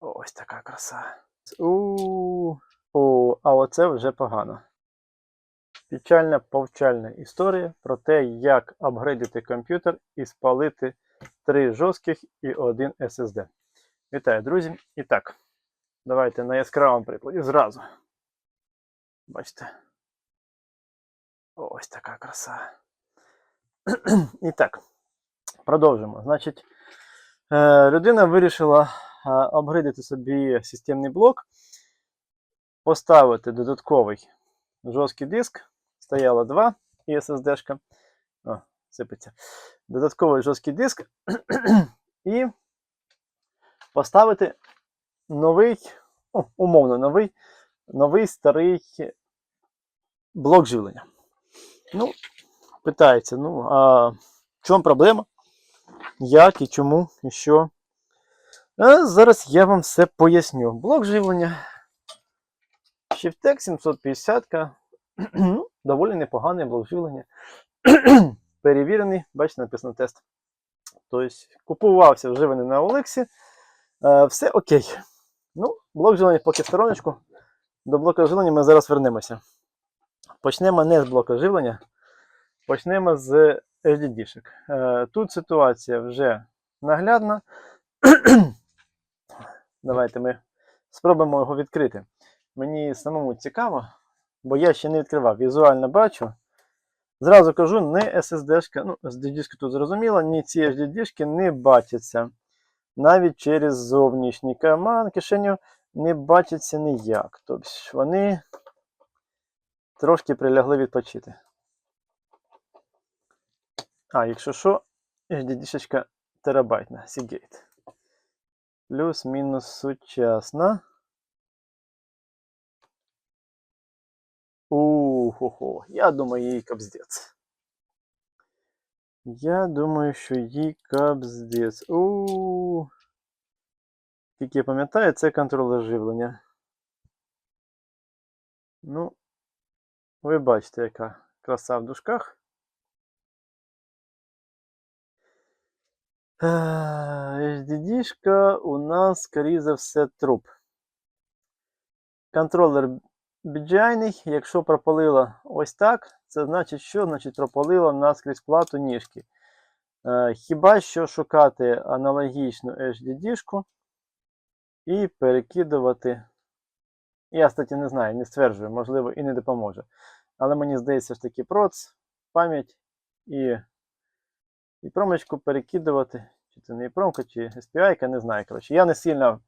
Ось така краса. У, О, а оце вже погано. Печальна повчальна історія про те, як апгрейдити комп'ютер і спалити три жорстких і один SSD. Вітаю, друзі! І так, давайте на яскравому прикладі зразу. Бачите? Ось така краса. І так, продовжимо. Значить, людина вирішила е, апгрейдити собі системний блок, поставити додатковий жорсткий диск, стояло 2 і SSD-шка. О, сипеться. Додатковий жорсткий диск і поставити новий, о, умовно новий, новий старий блок живлення. Ну, питається, ну, а в чому проблема? Як і чому, і що? А зараз я вам все поясню. Блок живлення. Shiftek 750 ну, доволі непоганий блок живлення. Перевірений, бачите, написано тест. Тобто, купувався вживаний на Олексі. Все окей. Ну, блок живлення поки в стороночку. До блока живлення ми зараз вернемося. Почнемо не з блока живлення, почнемо з HDD-шок. Е, тут ситуація вже наглядна. Давайте ми спробуємо його відкрити. Мені самому цікаво, бо я ще не відкривав. Візуально бачу. Зразу кажу, не SSD-шка, ну, SSD-шка тут зрозуміло, ні ці HDD-шки не бачаться. Навіть через зовнішній карман кишеню не бачаться ніяк. Тобто вони трошки прилягли відпочити. А, якщо що, HDD-шечка терабайтна, Seagate. Плюс-мінус сучасна. Ухо-хо. Я думаю, їй капздець. Я думаю, що їй капздець. У. Як я пам'ятаю, це контролер живлення. Ну, ви бачите, яка краса в дужках. HDD-шка у нас, скоріше за все, труп. Контролер BGI, якщо пропалило ось так, це значить, що значить пропалило наскрізь плату ніжки. Е, хіба що шукати аналогічну HDD-шку і перекидувати. Я, кстати, не знаю, не стверджую, можливо, і не допоможе. Але мені здається, ж таки проц, пам'ять і і промочку перекидувати. Чи це не промка, чи SPI, не знаю. Коротше, я не сильно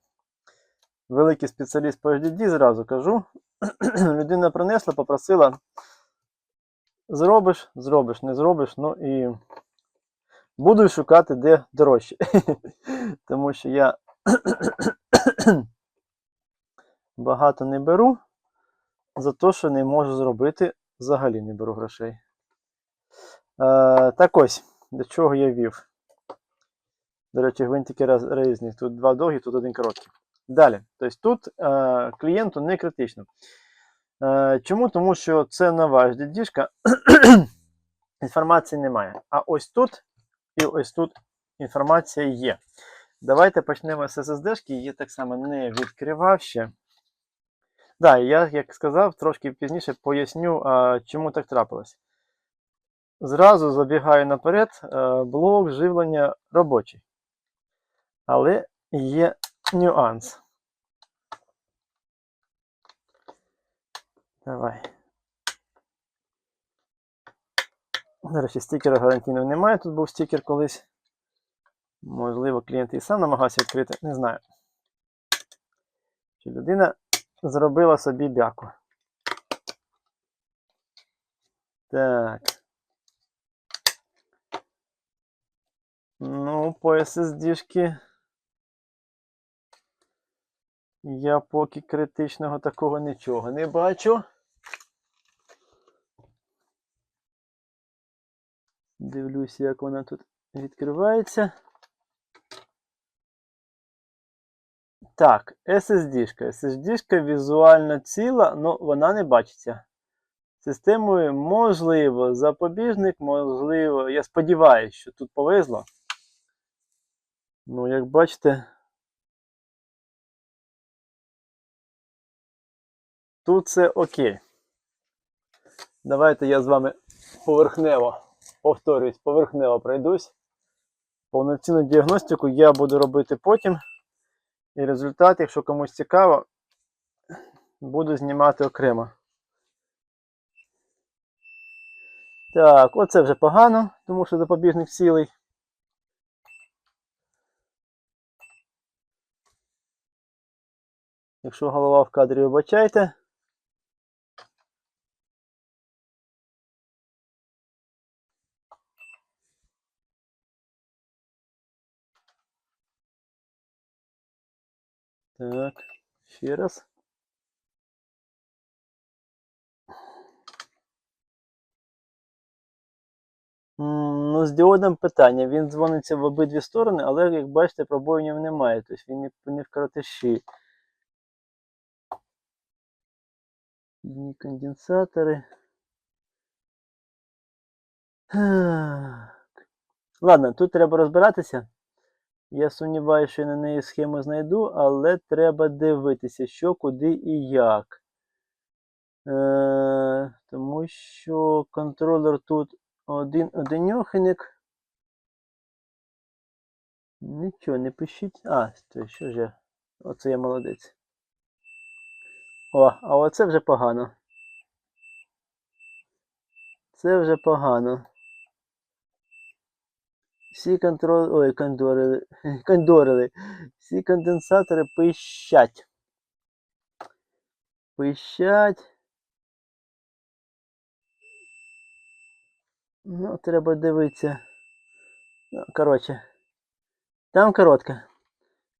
великий спеціаліст по HDD, зразу кажу. Людина принесла, попросила. Зробиш, зробиш, не зробиш, ну і буду шукати, де дорожче. Тому що я багато не беру, за те, що не можу зробити, взагалі не беру грошей. Е, так ось, до чого я вів. До речі, гвинтики різні. Тут два довгі, тут один короткий. Далі. Тобто тут е, клієнту не критично. Е, чому? Тому що це нова HDD-шка, інформації немає. А ось тут і ось тут інформація є. Давайте почнемо з SSD-шки, її так само не відкривав ще. Да, я, як сказав, трошки пізніше поясню, а, чому так трапилось. Зразу забігаю наперед, блок живлення робочий. Але є нюанс. Давай. До речі, стікера гарантійного немає. Тут був стікер колись. Можливо, клієнт і сам намагався відкрити, не знаю. Чи людина зробила собі бяку. Так. Ну, по SSD-шки я поки критичного такого нічого не бачу. Дивлюся, як вона тут відкривається. Так, SSD-шка. SSD-шка візуально ціла, але вона не бачиться. Системою можливо, запобіжник, можливо. Я сподіваюся, що тут повезло. Ну, як бачите, тут це окей. Давайте я з вами поверхнево, повторюсь, поверхнево пройдусь. Повноцінну діагностику я буду робити потім. І результат, якщо комусь цікаво, буду знімати окремо. Так, оце вже погано, тому що запобіжник сілий. Якщо голова в кадрі, вибачайте. Так, ще раз. Ну, з діодом питання. Він дзвониться в обидві сторони, але, як бачите, пробоїнів немає. Тобто він не, в коротиші. Ні конденсатори. Ладно, тут треба розбиратися. Я сумніваюся, що я на неї схему знайду, але треба дивитися, що, куди і як. Е, тому що контролер тут один одиньохиник. Нічого, не пишіть. А, то що ж я? Оце я молодець. О, а оце вже погано. Це вже погано. Всі контроль... Ой, кондорили. Кондорили. Всі конденсатори пищать. Пищать. Ну, треба дивитися. Ну, коротше. Там коротка.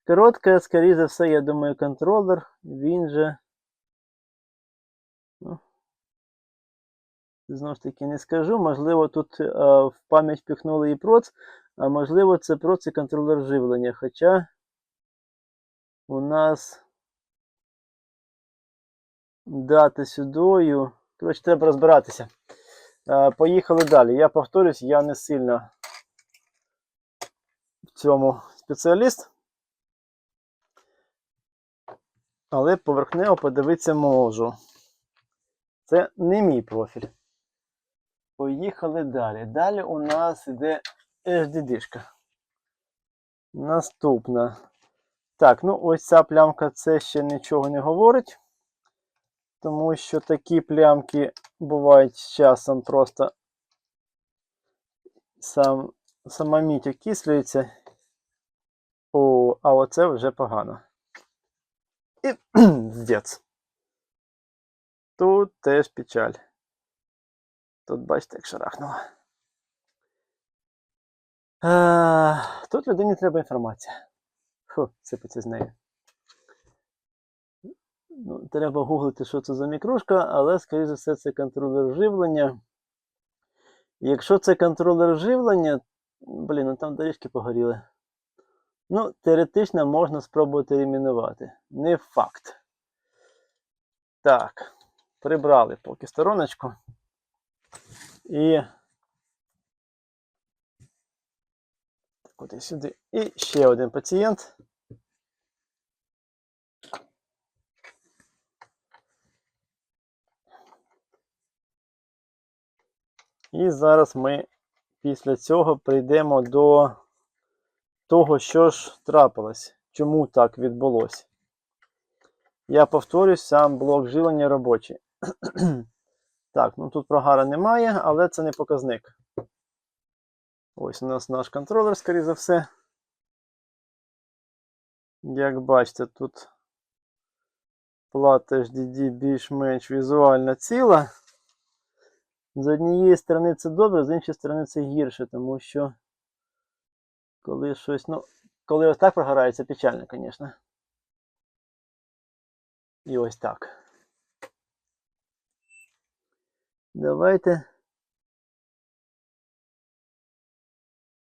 Коротка, скоріше за все, я думаю, контролер. Він же. Знову ж таки не скажу. Можливо, тут е, в пам'ять впихнули і проц, а можливо, це проц і контролер живлення. Хоча у нас дати сюдою. Коротше, треба розбиратися. Е, Поїхали далі. Я повторюсь, я не сильно в цьому спеціаліст. Але поверхнево подивитися можу. Це не мій профіль. Поїхали далі. Далі у нас йде HDD-шка. Наступна. Так, ну ось ця плямка це ще нічого не говорить. Тому що такі плямки бувають з часом просто сам, сама мідь окислюється. О, а оце вже погано. І здець. Тут теж печаль. Тут бачите, як шарахнуло. А, тут людині треба інформація. Фу, сипеться з нею. Ну, треба гуглити, що це за мікрушка, але, скоріше за все, це контролер живлення. Якщо це контролер живлення, блін, ну там доріжки погоріли. Ну, теоретично можна спробувати елімінувати. Не факт. Так, прибрали поки стороночку. І. Куди сюди. І ще один пацієнт. І зараз ми після цього прийдемо до того, що ж трапилось, чому так відбулося. Я повторюсь, сам блок живлення робочий. так, ну тут прогара немає, але це не показник. Ось у нас наш контролер, скоріше за все. Як бачите, тут плата HDD більш-менш візуально ціла. З однієї сторони це добре, з іншої сторони це гірше, тому що коли щось, ну, коли ось так прогорає, це печально, звісно. І ось так. Давайте.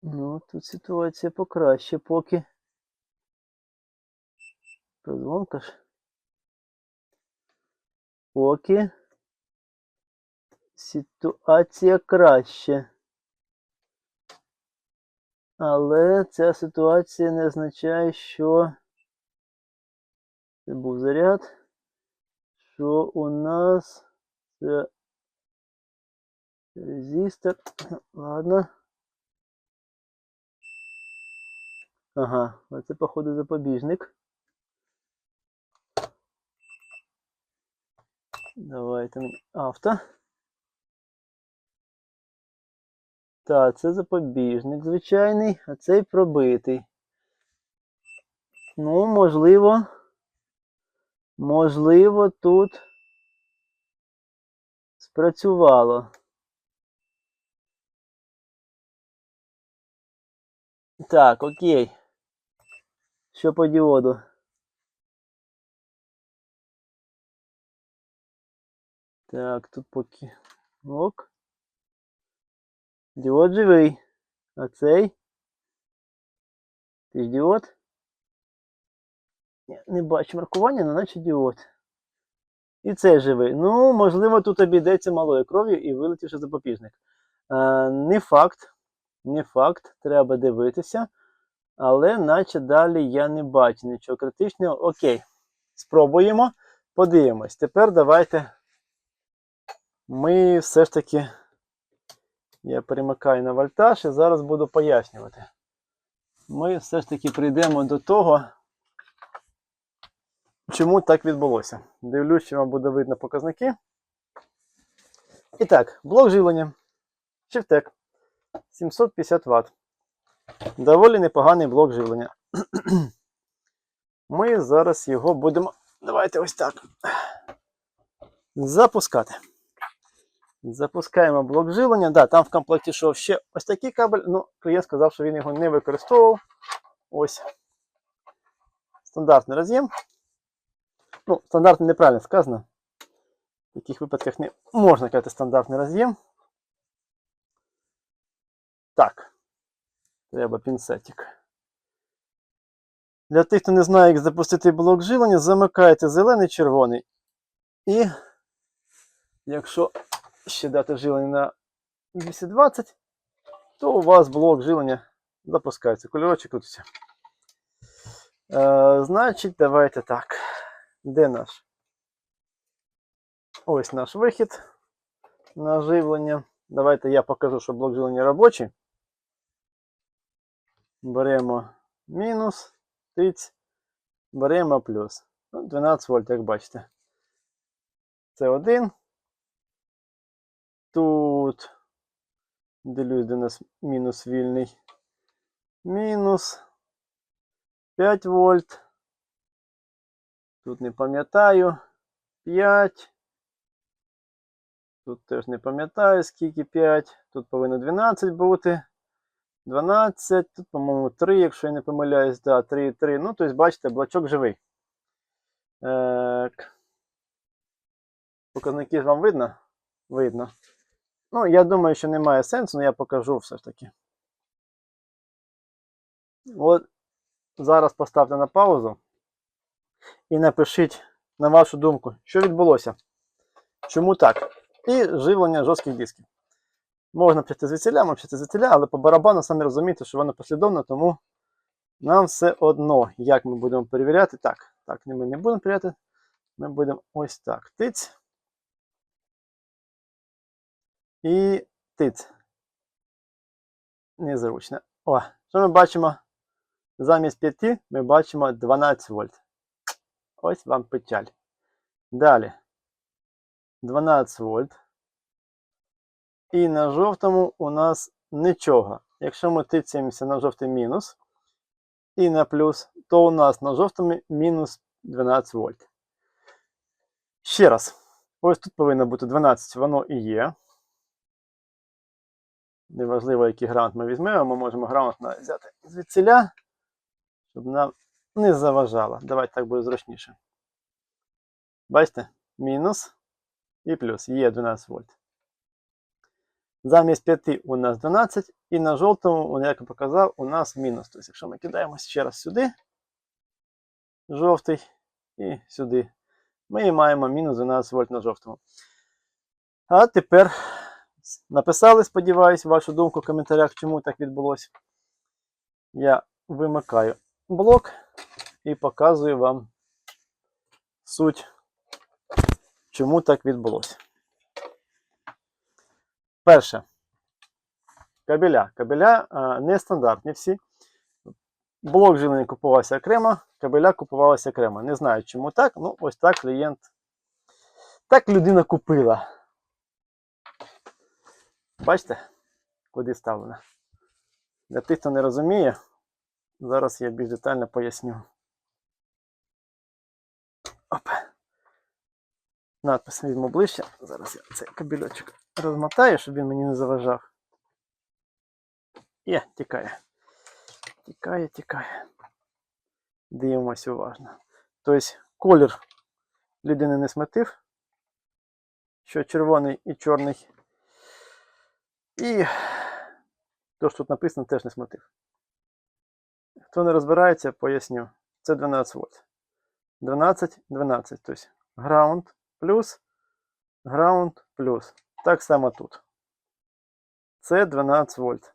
Ну, тут ситуація покраще поки. Прозвонка ж. Поки. Ситуація краще. Але ця ситуація не означає, що це був заряд. що у нас це резистор. Ладно. Ага, оце, походу, запобіжник. Давайте авто. Так, це запобіжник звичайний, а цей пробитий. Ну, можливо. Можливо, тут спрацювало. Так, окей. Що по діоду? Так, тут поки. Ок. Діод живий. А цей? Ти ж діод? Ні, не бачу маркування, але наче діод. І цей живий. Ну, можливо, тут обійдеться малою кров'ю і вилетівши запобіжник. Е, не факт. Не факт. Треба дивитися. Але наче далі я не бачу нічого критичного. Окей. Спробуємо. Подивимось. Тепер давайте ми все ж таки. Я перемикаю на вольтаж і зараз буду пояснювати. Ми все ж таки прийдемо до того, чому так відбулося. Дивлюсь, що вам буде видно показники. І так, блок живлення. Шифтек 750 Вт. Доволі непоганий блок живлення. Ми зараз його будемо. Давайте ось так. Запускати. Запускаємо блок живлення. Да, там в комплекті йшов ще ось такий кабель. Ну, клієнт сказав, що він його не використовував. Ось. Стандартний роз'єм. Ну, стандартний неправильно сказано. В таких випадках не можна казати стандартний роз'єм. Так. Треба пінцетик. Для тих, хто не знає, як запустити блок живлення, замикаєте зелений, червоний. І якщо ще дати живлення на 220, то у вас блок живлення запускається. Кольорочок крутиться. Е, значить, давайте так. Де наш? Ось наш вихід на живлення. Давайте я покажу, що блок живлення робочий. Беремо мінус, тиць, беремо плюс. Ну, 12 вольт, як бачите. Це один. Тут дивлюсь, де у нас мінус вільний. Мінус 5 вольт. Тут не пам'ятаю. 5. Тут теж не пам'ятаю, скільки 5. Тут повинно 12 бути. 12. Тут, по-моєму, 3, якщо я не помиляюсь. Да, 3 3. Ну, тобто, бачите, блочок живий. Так. Показники вам видно? Видно. Ну, я думаю, що немає сенсу, але я покажу все ж таки. От зараз поставте на паузу і напишіть, на вашу думку, що відбулося. Чому так? І живлення жорстких дисків. Можна почати звідсіля, можна почати звідсіля, але по барабану самі розумієте, що воно послідовно, тому нам все одно, як ми будемо перевіряти. Так, так, ми не будемо перевіряти. Ми будемо ось так. Тиць. І тиць. Незручно. О, що ми бачимо? Замість 5 ми бачимо 12 вольт. Ось вам печаль. Далі. 12 вольт. І на жовтому у нас нічого. Якщо ми тицяємося на жовтий мінус і на плюс, то у нас на жовтому мінус 12 вольт. Ще раз. Ось тут повинно бути 12, воно і є. Неважливо, який грант ми візьмемо, ми можемо грамотно взяти звідсіля, щоб нам не заважало. Давайте так буде зручніше. Бачите? Мінус і плюс. Є 12 вольт. Замість 5 у нас 12, і на жовтому, як я показав, у нас мінус. Тобто, якщо ми кидаємо ще раз сюди, жовтий і сюди, ми маємо мінус 12 вольт на жовтому. А тепер написали, сподіваюсь, вашу думку в коментарях, чому так відбулося. Я вимикаю блок і показую вам суть чому так відбулося. Перше. Кабеля. Кабеля а, нестандартні всі. Блок жилення купувався окремо, кабеля купувалися окремо. Не знаю, чому так. Ну, ось так клієнт. Так людина купила. Бачите, куди ставлено. Для тих, хто не розуміє, зараз я більш детально поясню. Надпис візьму ближче. Зараз я цей кабельочок розмотаю, щоб він мені не заважав. Є, тікає. Тікає, тікає. Дивимося уважно. Тобто колір людини не смітив, що червоний і чорний. І то, що тут написано, теж не смітив. Хто не розбирається, поясню. Це 12 вольт. 12, 12. Тобто ground плюс, ground плюс. Так само тут. Це 12 вольт.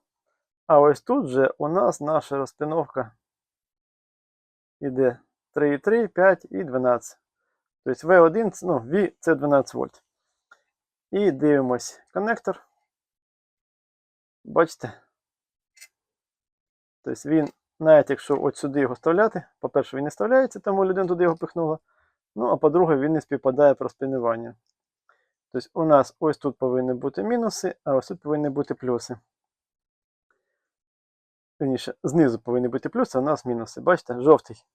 А ось тут же у нас наша розпіновка іде 3,3, 5 і 12. Тобто V1, ну, V це 12 вольт. І дивимось коннектор. Бачите? Тобто він, навіть якщо от сюди його вставляти, по-перше, він не вставляється, тому людина туди його пихнула. Ну, а по-друге, він не співпадає про спінування. Тобто у нас ось тут повинні бути мінуси, а ось тут повинні бути плюси. Вірніше, знизу повинні бути плюси, а у нас мінуси. Бачите, жовтий.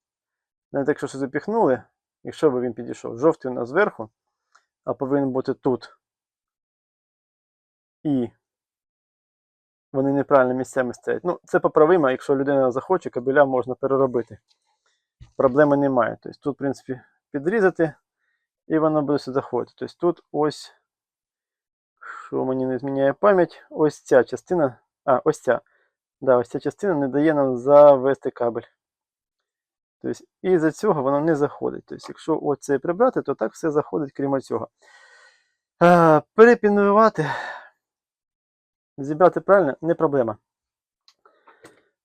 Навіть якщо щось запіхнули, якщо б він підійшов, жовтий у нас зверху, а повинен бути тут. І вони неправильно місцями стоять. Ну, це поправимо, якщо людина захоче, кабеля можна переробити. Проблеми немає. Тобто тут, в принципі, підрізати, і воно буде сюди заходити. Тобто тут ось, що мені не зміняє пам'ять, ось ця частина, а, ось ця. Да, ось ця частина не дає нам завести кабель. Тобто, і за цього воно не заходить. Тобто, якщо оце прибрати, то так все заходить, крім цього. Перепінувати, зібрати правильно, не проблема.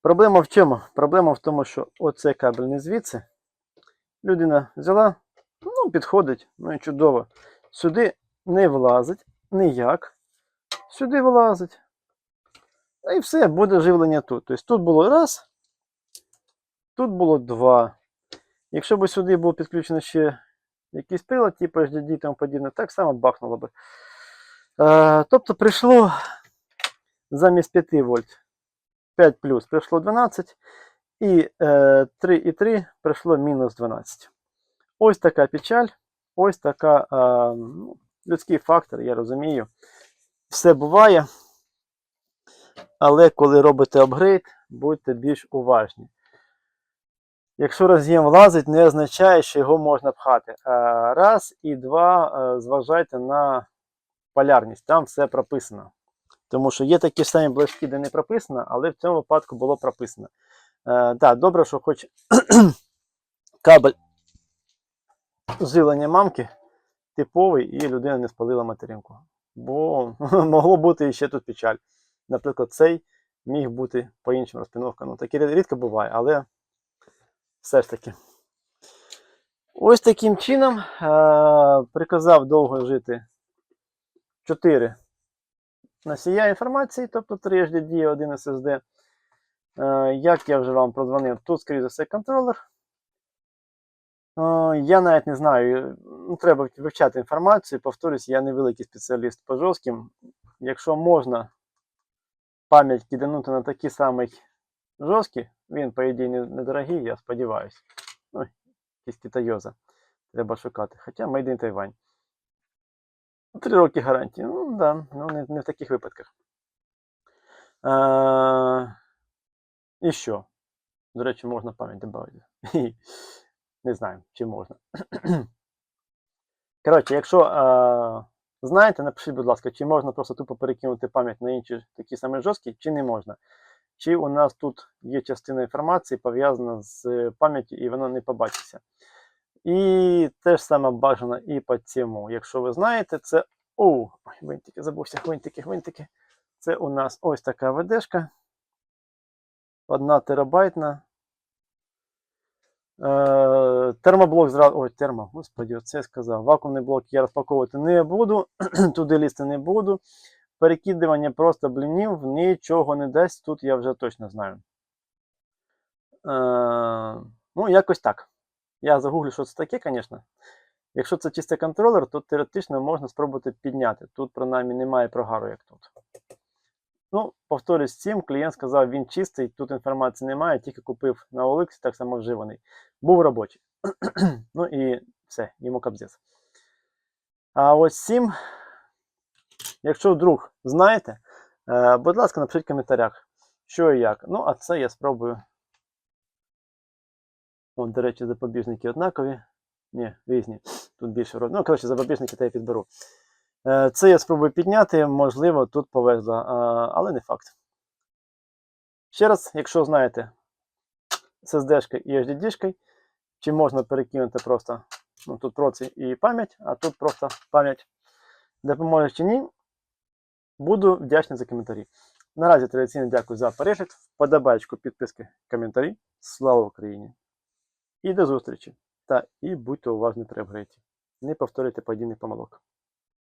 Проблема в чому? Проблема в тому, що оцей кабель не звідси. Людина взяла, ну, підходить, ну і чудово. Сюди не влазить ніяк. Сюди влазить. І все, буде живлення тут. Тобто тут було раз, тут було два. Якщо б сюди було підключено ще якийсь прилад, типу HDD і тому подібне, так само бахнуло би. Е, тобто прийшло замість 5 вольт 5 плюс прийшло 12, і е, 3,3 прийшло мінус 12. Ось така печаль, ось така е, ну, людський фактор, я розумію. Все буває. Але коли робите апгрейд, будьте більш уважні. Якщо роз'єм влазить, не означає, що його можна пхати. Раз і два, е, зважайте на полярність, там все прописано. Тому що є такі самі блочки, де не прописано, але в цьому випадку було прописано. Е, Так, добре, що хоч кабель жилення мамки типовий і людина не спалила материнку. Бо могло бути ще тут печаль. Наприклад, цей міг бути по іншим розпіновкам. Ну, таке рідко буває, але все ж таки. Ось таким чином е- приказав довго жити 4 носія інформації, тобто 3 HDD, 1 SSD. Е, як я вже вам прозвонив, тут, скоріше за все, контролер. Е, я навіть не знаю, ну, треба вивчати інформацію. Повторюсь, я не великий спеціаліст по жорстким. Якщо можна пам'ять киданути на такий самий жорсткий, він, по ідеї, недорогий, я сподіваюся. Ну, якийсь китайоза. Треба шукати. Хоча Made in Taiwan. Три роки гарантії. Ну, да, ну не, не в таких випадках. А, і що? До речі, можна пам'ять додати. Не знаю, чи можна. Коротше, якщо а, знаєте, напишіть, будь ласка, чи можна просто тупо перекинути пам'ять на інші такі самі жорсткі, чи не можна. Чи у нас тут є частина інформації пов'язана з пам'яттю і воно не побачиться. І те ж саме бажано і по цьому. Якщо ви знаєте, це. О, гвинтики, забувся, гвинтики, гвинтики. Це у нас ось така ведешка. Одна терабайтна. Е, термоблок зразу. Ой, термо, господі, оце я сказав. Вакуумний блок я розпаковувати не буду, туди лізти не буду. Перекидування просто блінів нічого не дасть, тут я вже точно знаю. Е, ну, якось так. Я загуглю, що це таке, звісно. Якщо це чистий контролер, то теоретично можна спробувати підняти. Тут, принаймні, немає прогару, як тут. Ну, повторюсь цим, клієнт сказав, він чистий, тут інформації немає, тільки купив на OLX, так само вживаний. Був робочий. ну і все, йому кабзець. А ось з якщо вдруг знаєте, е, будь ласка, напишіть в коментарях, що і як. Ну, а це я спробую. О, до речі, запобіжники однакові. Ні, різні. Тут більше роз... Ну, коротше, запобіжники та я підберу. Е, Це я спробую підняти, можливо, тут повезло, але не факт. Ще раз, якщо знаєте SSD і HDD, чи можна перекинути просто ну, тут проці і пам'ять, а тут просто пам'ять допоможе чи ні, буду вдячний за коментарі. Наразі традиційно дякую за перегляд, вподобайку, підписки, коментарі. Слава Україні! І до зустрічі! Та і будьте уважні при апгрейті. Не повторюйте подібних помилок.